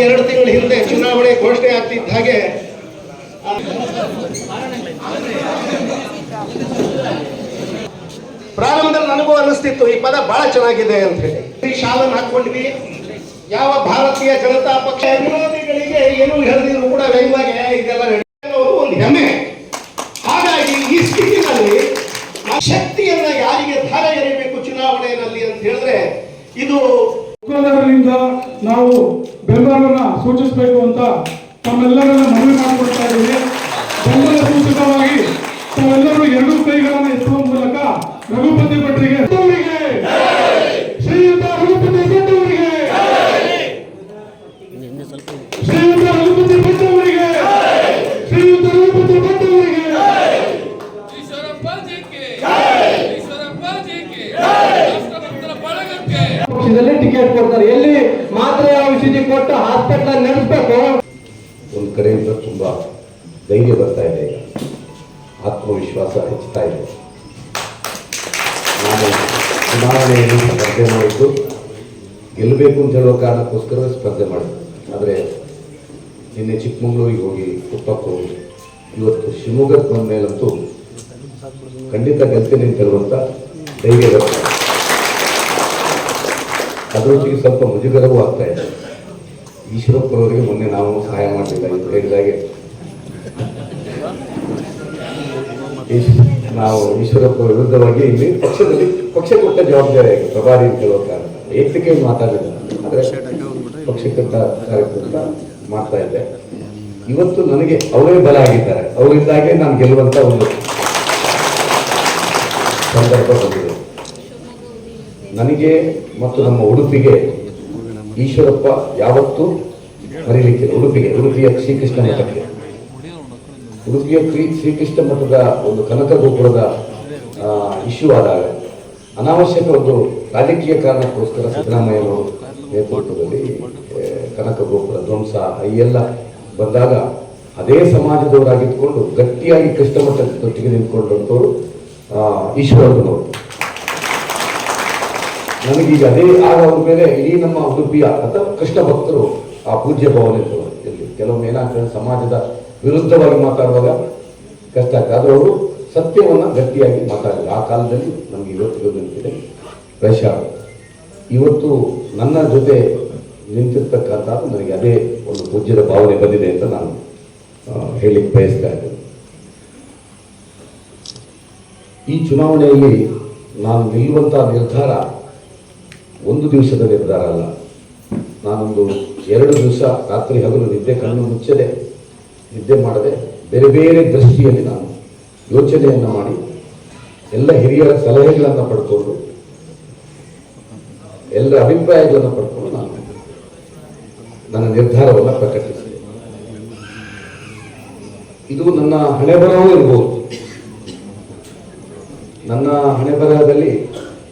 ಎರಡು ತಿಂಗಳ ಹಿಂದೆ ಚುನಾವಣೆ ಘೋಷಣೆ ಆಗ್ತಿದ್ದ ಹಾಗೆ ಪ್ರಾರಂಭದಲ್ಲಿ ನನಗೂ ಅನಿಸ್ತಿತ್ತು ಈ ಪದ ಬಹಳ ಚೆನ್ನಾಗಿದೆ ಅಂತ ಹೇಳಿ. ಶಾಲನ್ನು ಹಾಕೊಂಡ್ವಿ ಯಾವ ಭಾರತೀಯ ಜನತಾ ಪಕ್ಷ ವಿರೋಧಿಗಳಿಗೆ ಏನು ಹೇಳಿದ್ರು ಕೂಡ ವೈಮಾಗೆ ಇದೆಲ್ಲ ನಡೆಯೋದು ಒಂದು ಹೆಮ್ಮೆ. ಹಾಗಾಗಿ ಈ ಸ್ಥಿತಿನಲ್ಲಿ ಆ ಶಕ್ತಿಯನ್ನ ಯಾರಿಗೆ ಧಾರ ಎರಿಬೇಕು ಚುನಾವಣೆಯಲ್ಲಿ ಅಂತ ಹೇಳಿದ್ರೆ ಇದು ಮುಖಂಡರಿಂದ ನಾವು ಬೆಂಬಲವನ್ನ ಸೂಚಿಸಬೇಕು ಅಂತ ತಮ್ಮೆಲ್ಲರನ್ನ ಮನವಿ ಮಾಡಿಕೊಡ್ತಾ ಇದ್ದೀವಿ. ಬೆಂಬಲ ಸೂಚಕವಾಗಿ ತಾವೆಲ್ಲರೂ ಎರಡು ಕೈಗಳನ್ನು ಎತ್ತುವ ಮೂಲಕ ರಘುಪತಿ ಭಟ್ರಿಗೆ. ಕೊಟ್ಟು ಹಾಸ್ಪಿಟಲ್ ನಡೆಸಬೇಕು. ಒಂದು ಕಡೆಯಿಂದ ತುಂಬ ಧೈರ್ಯ ಬರ್ತಾ ಇದೆ. ಈಗ ಆತ್ಮವಿಶ್ವಾಸ ಹೆಚ್ಚುತ್ತಾ ಇದೆ. ನಾನು ಚುನಾವಣೆಯಲ್ಲಿ ಸ್ಪರ್ಧೆ ಮಾಡಿದ್ದು, ಗೆಲ್ಲಬೇಕು ಅಂತ ಹೇಳೋ ಕಾರಣಕ್ಕೋಸ್ಕರ ಸ್ಪರ್ಧೆ ಮಾಡಿದ್ದು. ಆದರೆ ನಿನ್ನೆ ಚಿಕ್ಕಮಗಳೂರಿಗೆ ಹೋಗಿ ಕುಪ್ಪಕ್ಕೆ ಹೋಗಿ ಇವತ್ತು ಶಿವಮೊಗ್ಗಕ್ಕೆ ಬಂದ ಮೇಲಂತೂ ಖಂಡಿತ ಗೆಲ್ತೀನಿ ಅಂತ ಹೇಳುವಂಥ ಧೈರ್ಯ ಬರ್ತಾ ಇದೆ. ಅದರೊಟ್ಟಿಗೆ ಸ್ವಲ್ಪ ಮುಜುಗರವೂ ಆಗ್ತಾ ಇದೆ. ಈಶ್ವರಪ್ಪನವರಿಗೆ ಮೊನ್ನೆ ನಾವು ಸಹಾಯ ಮಾಡಲಿಲ್ಲ ಇದು ಹೇಳಿದಾಗೆ ನಾವು ಈಶ್ವರಪ್ಪ ವಿರುದ್ಧವಾಗಿ ಇಲ್ಲಿ ಪಕ್ಷದಲ್ಲಿ ಪಕ್ಷ ಕೊಟ್ಟ ಜವಾಬ್ದಾರಿ ಪ್ರಭಾರಿ ಅಂತ ಹೇಳುವ ಕಾರಣ. ಏಕತೆಗೆ ಮಾತಾಡಿಲ್ಲ. ಆದರೆ ಪಕ್ಷಕ್ಕೆ ಕಾರ್ಯಕ್ರಮ ಮಾಡ್ತಾ ಇದ್ದೆ ಇವತ್ತು ನನಗೆ ಅವರೇ ಬಲ ಆಗಿದ್ದಾರೆ. ಅವರಿಂದಾಗೆ ನಾನು ಗೆಲ್ಲುವಂತ ಒಂದು ಸಂದರ್ಭ ಬಂದಿದೆ. ನನಗೆ ಮತ್ತು ನಮ್ಮ ಉಡುಪಿಗೆ ಈಶ್ವರಪ್ಪ ಯಾವತ್ತೂ ಮರೀಲಿಕ್ಕಿಲ್ಲ ಉಡುಪಿಗೆ, ಉಡುಪಿಯ ಶ್ರೀಕೃಷ್ಣ ಮಠಕ್ಕೆ. ಉಡುಪಿಯ ಶ್ರೀ ಶ್ರೀಕೃಷ್ಣ ಮಠದ ಒಂದು ಕನಕ ಗೋಪುರದ ಇಶ್ಯೂ ಆದಾಗ ಅನಾವಶ್ಯಕ ಒಂದು ರಾಜಕೀಯ ಕಾರಣಕ್ಕೋಸ್ಕರ ಸಿದ್ದರಾಮಯ್ಯನವರು ನೇತೃತ್ವದಲ್ಲಿ ಕನಕ ಗೋಪುರ, ಧ್ವಂಸ ಎಲ್ಲ ಬಂದಾಗ ಅದೇ ಸಮಾಜದವರಾಗಿದ್ದುಕೊಂಡು ಗಟ್ಟಿಯಾಗಿ ಕೃಷ್ಣ ಮಠದೊಟ್ಟಿಗೆ ನಿಂತ್ಕೊಂಡಂಥವ್ರು ಈಶ್ವರಪ್ಪನವರು. ನನಗೀಗ ಅದೇ ಆಗ ಅವ್ರ ಮೇಲೆ ಇಡೀ ನಮ್ಮ ಉಡುಪಿಯ ಅಥವಾ ಕೃಷ್ಣ ಭಕ್ತರು ಆ ಪೂಜ್ಯ ಭಾವನೆ ಇಲ್ಲಿ ಕೆಲವೊಮ್ಮೆ ಏನಾಗ್ತದೆ ಸಮಾಜದ ವಿರುದ್ಧವಾಗಿ ಮಾತಾಡುವಾಗ ಕಷ್ಟ ಆಗ್ತದೆ ಆದರೆ ಅವರು ಸತ್ಯವನ್ನು ಗಟ್ಟಿಯಾಗಿ ಮಾತಾಡಿದ್ರು. ಆ ಕಾಲದಲ್ಲಿ ನಮಗೆ ಇವತ್ತು ಇರೋದಂತಿದೆ ಪ್ರಾಯಶಃ ಇವತ್ತು ನನ್ನ ಜೊತೆ ನಿಂತಿರ್ತಕ್ಕಂಥ ನನಗೆ ಅದೇ ಒಂದು ಪೂಜ್ಯದ ಭಾವನೆ ಬಂದಿದೆ ಅಂತ ನಾನು ಹೇಳಿಕ್ಕೆ ಬಯಸ್ತಾ ಇದ್ದೇನೆ. ಈ ಚುನಾವಣೆಯಲ್ಲಿ ನಾನು ನಿಲ್ಲುವಂತಹ ನಿರ್ಧಾರ ಒಂದು ದಿವಸದ ನಿರ್ಧಾರ ಅಲ್ಲ. ನಾನೊಂದು ಎರಡು ದಿವಸ ರಾತ್ರಿ ಹಗಲು ನಿದ್ದೆ ಕಣ್ಣು ಮುಚ್ಚದೆ, ನಿದ್ದೆ ಮಾಡದೆ ಬೇರೆ ಬೇರೆ ದೃಷ್ಟಿಯಲ್ಲಿ ನಾನು ಯೋಚನೆಯನ್ನು ಮಾಡಿ, ಎಲ್ಲ ಹಿರಿಯರ ಸಲಹೆಗಳನ್ನು ಪಡ್ಕೊಂಡು ಎಲ್ಲರ ಅಭಿಪ್ರಾಯಗಳನ್ನು ಪಡ್ಕೊಂಡು ನಾನು ನನ್ನ ನಿರ್ಧಾರವನ್ನು ಪ್ರಕಟಿಸಿದೆ. ಇದು ನನ್ನ ಹಣೆ ಬರವೂ ಇರ್ಬೋದು. ನನ್ನ ಹಣೆ ಬರಹದಲ್ಲಿ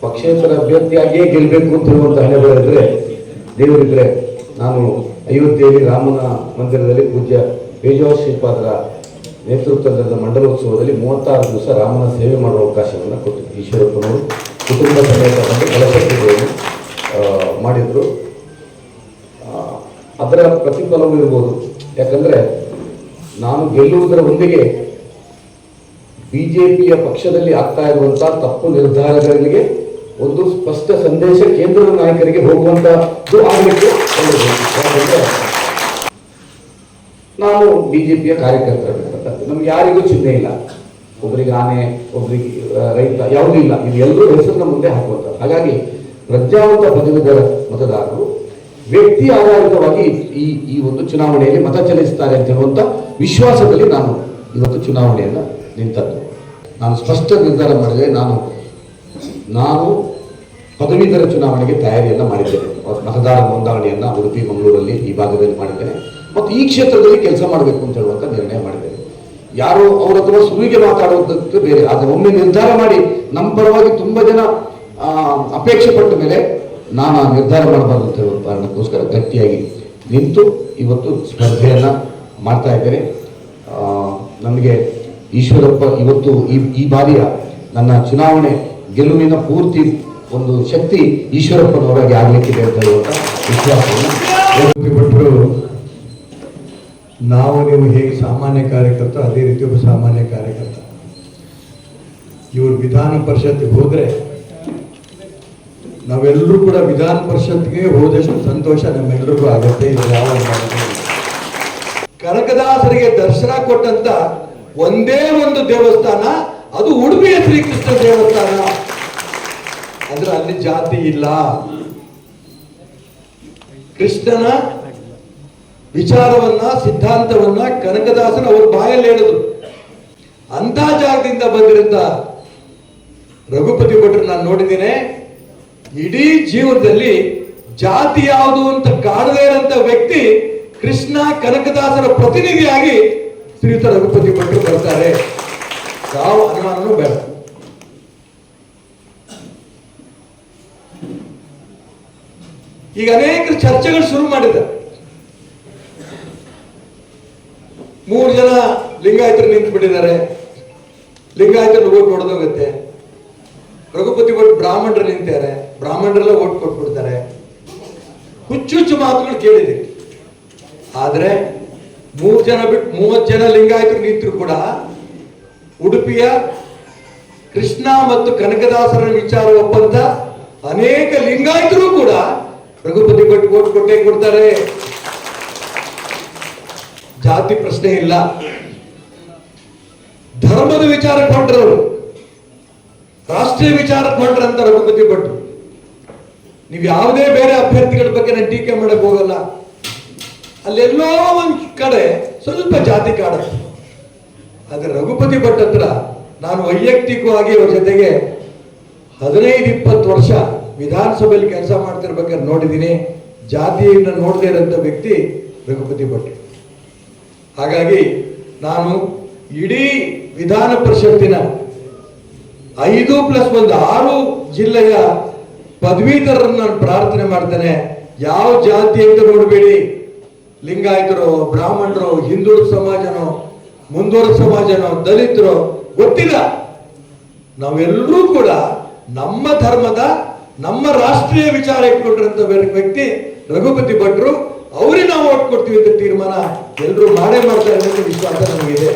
ಪಕ್ಷೇತರ ಅಭ್ಯರ್ಥಿಯಾಗಿಯೇ ಗೆಲ್ಲಬೇಕು ಅಂತ ಬರಹ ದೇವರಿದ್ರೆ ನಾನು ಅಯೋಧ್ಯೆಯಲ್ಲಿ ರಾಮನ ಮಂದಿರದಲ್ಲಿ ಪೂಜ್ಯ ಬೇಜಾವ ಶ್ರೀಪಾದರ ನೇತೃತ್ವದ ಮಂಡಲೋತ್ಸವದಲ್ಲಿ ಮೂವತ್ತಾರು ದಿವಸ ರಾಮನ ಸೇವೆ ಮಾಡುವ ಅವಕಾಶವನ್ನು ಕೊಟ್ಟು ಈಶ್ವರಪ್ಪನವರು ಕುಟುಂಬ ಸಮೇತ ಬಂದು ಬಲಪಟ್ಟಿಗಳನ್ನು ಮಾಡಿದರು. ಅದರ ಪ್ರತಿಫಲವೂ ಇರ್ಬೋದು. ಯಾಕಂದರೆ ನಾನು ಗೆಲ್ಲುವುದರ ಒಂದಿಗೆ ಪಿಯ ಪಕ್ಷದಲ್ಲಿ ಆಗ್ತಾ ಇರುವಂಥ ತಪ್ಪು ನಿರ್ಧಾರಗಳಿಗೆ ಒಂದು ಸ್ಪಷ್ಟ ಸಂದೇಶ ಕೇಂದ್ರದ ನಾಯಕರಿಗೆ ಹೋಗುವಂತಹದ್ದು ಆಗಬೇಕು. ಯಾಕಂದ್ರೆ ನಾವು ಬಿಜೆಪಿಯ ಕಾರ್ಯಕರ್ತರಾಗಿರ್ತಕ್ಕಂಥ ನಮ್ಗೆ ಯಾರಿಗೂ ಚಿಹ್ನೆ ಇಲ್ಲ. ಒಬ್ಬರಿಗೆ ಆನೆ ಒಬ್ಬರಿಗೆ ರೈತ ಯಾವುದೂ ಇಲ್ಲ. ಇದು ಎಲ್ಲರೂ ಹೆಸರನ್ನ ಮುಂದೆ ಹಾಕುವಂತ ಹಾಗಾಗಿ ಪ್ರಜ್ಞಾವಂತ ಪದವೀಧರ ಮತದಾರರು ವ್ಯಕ್ತಿ ಆಧಾರಿತವಾಗಿ ಈ ಈ ಒಂದು ಚುನಾವಣೆಯಲ್ಲಿ ಮತ ಚಲಿಸುತ್ತಾರೆ ಅಂತ ಹೇಳುವಂತ ವಿಶ್ವಾಸದಲ್ಲಿ ನಾನು ಇವತ್ತು ಚುನಾವಣೆಯನ್ನ ನಿಂತದ್ದು. ನಾನು ಸ್ಪಷ್ಟ ನಿರ್ಧಾರ ಮಾಡಿದೆ. ನಾನು ನಾನು ಪದವೀಧರ ಚುನಾವಣೆಗೆ ತಯಾರಿಯನ್ನು ಮಾಡಿದ್ದೇನೆ ಮತದಾರ ನೋಂದಣಿಯನ್ನು ಉಡುಪಿ, ಮಂಗಳೂರಲ್ಲಿ ಈ ಭಾಗದಲ್ಲಿ ಮಾಡಿದ್ದೇನೆ ಮತ್ತು ಈ ಕ್ಷೇತ್ರದಲ್ಲಿ ಕೆಲಸ ಮಾಡಬೇಕು ಅಂತ ಹೇಳುವಂಥ ನಿರ್ಣಯ ಮಾಡಿದ್ದೇನೆ ಯಾರು ಅವ್ರ ಹತ್ರ ಸುಳಿಗೆ ಮಾತಾಡುವುದಕ್ಕೆ ಬೇರೆ. ಆದರೆ ಒಮ್ಮೆ ನಿರ್ಧಾರ ಮಾಡಿ ನಮ್ಮ ಪರವಾಗಿ ತುಂಬ ಜನ ಅಪೇಕ್ಷೆ ಪಟ್ಟ ಮೇಲೆ ನಾನು ಆ ನಿರ್ಧಾರ ಮಾಡಬಾರ್ದು ಅಂತ ಹೇಳುವ ಕಾರಣಕ್ಕೋಸ್ಕರ ಗಟ್ಟಿಯಾಗಿ ನಿಂತು ಇವತ್ತು ಸ್ಪರ್ಧೆಯನ್ನು ಮಾಡ್ತಾ ಇದ್ದೇನೆ. ನನಗೆ ಈಶ್ವರಪ್ಪ ಇವತ್ತು ಈ ಈ ಬಾರಿಯ ನನ್ನ ಚುನಾವಣೆ ಗೆಲುವಿನ ಪೂರ್ತಿ ಒಂದು ಶಕ್ತಿ ಈಶ್ವರಪ್ಪನವರಾಗಿ ಆಗ್ಲಿಕ್ಕೆ ಅಂತ ಭಟ್ರು ನಾವು, ನೀವು ಹೇಗೆ ಸಾಮಾನ್ಯ ಕಾರ್ಯಕರ್ತ ಅದೇ ರೀತಿ ಒಬ್ಬ ಸಾಮಾನ್ಯ ಕಾರ್ಯಕರ್ತ. ಇವರು ವಿಧಾನ ಪರಿಷತ್ಗೆ ಹೋದ್ರೆ ನಾವೆಲ್ಲರೂ ಕೂಡ ವಿಧಾನ ಪರಿಷತ್ಗೆ ಹೋದಷ್ಟು ಸಂತೋಷ ನಮ್ಮೆಲ್ಲರಿಗೂ ಆಗುತ್ತೆ. ಯಾವ. ಕನಕದಾಸರಿಗೆ ದರ್ಶನ ಕೊಟ್ಟಂತ ಒಂದೇ ಒಂದು ದೇವಸ್ಥಾನ, ಅದು ಉಡುಪಿಯ ಶ್ರೀಕೃಷ್ಣ ದೇವಸ್ಥಾನ. ಅಂದ್ರೆ ಅಲ್ಲಿ ಜಾತಿ ಇಲ್ಲ. ಕೃಷ್ಣನ ವಿಚಾರವನ್ನ, ಸಿದ್ಧಾಂತವನ್ನ ಕನಕದಾಸನ ಅವ್ರ ಬಾಯಲ್ಲಿ ಹೇಳಿದ್ರು. ಅಂತ ಜಾಗದಿಂದ ಬಂದಿರಂತ ರಘುಪತಿ ಭಟ್ರು ನಾನು ನೋಡಿದ್ದೇನೆ, ಇಡೀ ಜೀವನದಲ್ಲಿ ಜಾತಿ ಯಾವುದು ಅಂತ ಕಾಣದೇ ಇರಂತ ವ್ಯಕ್ತಿ ಕೃಷ್ಣ ಕನಕದಾಸರ ಪ್ರತಿನಿಧಿಯಾಗಿ ಶ್ರೀಯುತ ರಘುಪತಿ ಭಟ್ರು ಬರ್ತಾರೆ. ಯಾವ ಅನುಮಾನನೂ ಬೇಡ. ಈಗ ಅನೇಕ ಚರ್ಚೆಗಳು ಶುರು ಮಾಡಿದ್ದಾರೆ ಮೂರು ಜನ ಲಿಂಗಾಯತರು ನಿಂತು ಬಿಟ್ಟಿದ್ದಾರೆ ಲಿಂಗಾಯತರು ಓಟ್ ಹೊಡೆದೋಗುತ್ತೆ. ರಘುಪತಿ ಭಟ್ ಬ್ರಾಹ್ಮಣರು ನಿಂತಾರೆ ಬ್ರಾಹ್ಮಣರೆಲ್ಲ ಓಟ್ ಕೊಟ್ಬಿಡ್ತಾರೆ. ಹುಚ್ಚು ಹುಚ್ಚು ಮಾತುಗಳು ಕೇಳಿದೆ. ಆದರೆ ಮೂರು ಜನ ಬಿಟ್ಟು ಮೂವತ್ತು ಜನ ಲಿಂಗಾಯತರು ನಿಂತರು ಕೂಡ ಉಡುಪಿಯ ಕೃಷ್ಣ ಮತ್ತು ಕನಕದಾಸರ ವಿಚಾರ ಒಪ್ಪಂತ ಅನೇಕ ಲಿಂಗಾಯತರು ಕೂಡ ರಘುಪತಿ ಭಟ್ ಕೋಟ್ ಕೊಟ್ಟೆ ಕೊಡ್ತಾರೆ. ಜಾತಿ ಪ್ರಶ್ನೆ ಇಲ್ಲ. ಧರ್ಮದ ವಿಚಾರ ಹೊಂಟ್ರವರು ರಾಷ್ಟ್ರೀಯ ವಿಚಾರಕ್ಕೆ ಹೊಂಟ್ರಂತ ರಘುಪತಿ ಭಟ್. ನೀವು ಯಾವುದೇ ಬೇರೆ ಅಭ್ಯರ್ಥಿಗಳ ಬಗ್ಗೆ ನಾನು ಟೀಕೆ ಮಾಡಕ್ ಹೋಗಲ್ಲ. ಅಲ್ಲೆಲ್ಲೋ ಒಂದ್ ಕಡೆ ಸ್ವಲ್ಪ ಜಾತಿ ಕಾಡುತ್ತೆ ಆದ್ರೆ ರಘುಪತಿ ಭಟ್ ಹತ್ರ ನಾನು ವೈಯಕ್ತಿಕವಾಗಿ ಅವ್ರ ಜೊತೆಗೆ ಹದಿನೈದು, ಇಪ್ಪತ್ತು ವರ್ಷ ವಿಧಾನಸಭೆಯಲ್ಲಿ ಕೆಲಸ ಮಾಡ್ತಿರ್ಬೇಕಾದ್ರೆ ನೋಡಿದ್ದೀನಿ. ಜಾತಿಯನ್ನು ನೋಡದೇ ಇರೋಂಥ ವ್ಯಕ್ತಿ ರಘುಪತಿ ಭಟ್. ಹಾಗಾಗಿ ನಾನು ಇಡೀ ವಿಧಾನ ಪರಿಷತ್ತಿನ ಐದು ಪ್ಲಸ್ ಒಂದು ಆರು ಜಿಲ್ಲೆಯ ಪದವೀಧರನ್ನು ನಾನು ಪ್ರಾರ್ಥನೆ ಮಾಡ್ತೇನೆ. ಯಾವ ಜಾತಿ ಅಂತ ನೋಡಬೇಡಿ. ಲಿಂಗಾಯತರು, ಬ್ರಾಹ್ಮಣರು ಹಿಂದುಳಿದ ಸಮಾಜನೋ ಮುಂದುವರೆದ ಸಮಾಜನೋ, ದಲಿತರು, ಗೊತ್ತಿಲ್ಲ. ನಾವೆಲ್ಲರೂ ಕೂಡ ನಮ್ಮ ಧರ್ಮದ ನಮ್ಮ ರಾಷ್ಟ್ರೀಯ ವಿಚಾರ ಇಟ್ಕೊಂಡಿರಂತ ವ್ಯಕ್ತಿ ರಘುಪತಿ ಭಟ್ರು ಅವ್ರಿಗೆ ನಾವು ಓಟ್ ಕೊಡ್ತೀವಿ ಅಂತ ತೀರ್ಮಾನ ಎಲ್ಲರೂ ಮಾಡೇ ಮಾಡ್ತಾರೆ ಅನ್ನೋದು ವಿಶ್ವಾಸ ನಮಗಿದೆ.